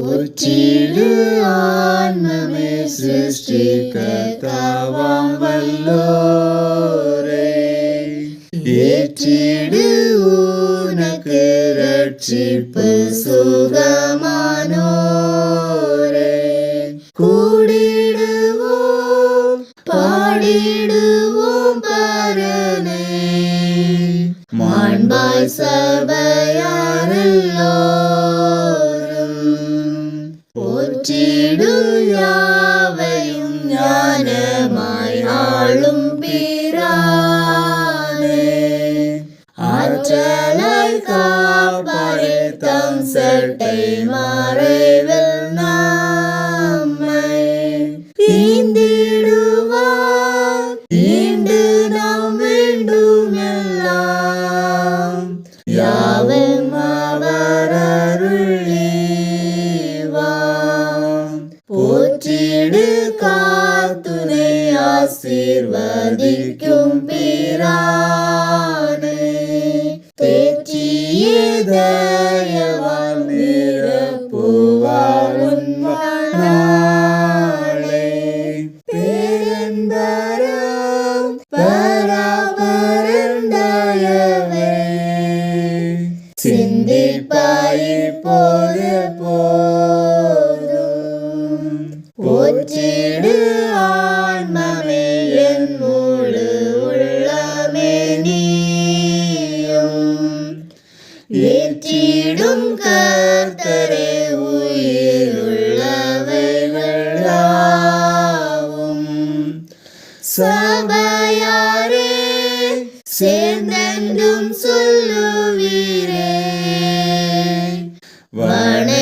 உச்சிடு ஆன்மமே சிருஷ்டிகர்த்தாவாம் வல்லோரே. ஏற்றிடு உனக்கு ரட்சிப்பு சுகமானோரே. கூடிடுவோம் பாடிடுவோம் பரனே மாண்பாய் சபை போற்றிடு யாவையும் ஞானமாய் ஆளும் பிரானே ஆற்றலாய் காப்பாரே தம் சட்டை மறைவில் நம்மை ஈந்திடுவார் ஈண்டு நாம் வேண்டும் எல்லாம் வீடு காத்துனை ஆசீர்வதிக்கும் பிரானே தேச்சியே தயவால் நிரப்புவார் உன் பேரந்தரம் பராபரந்தயவே சிந்திப்பாய் போது ஏற்றிடும் கர்த்தரே உயிருள்ளவைகளாவும் சபையாரே சேர்ந்தென்றும் சொல்லுவீரே. வணங்கி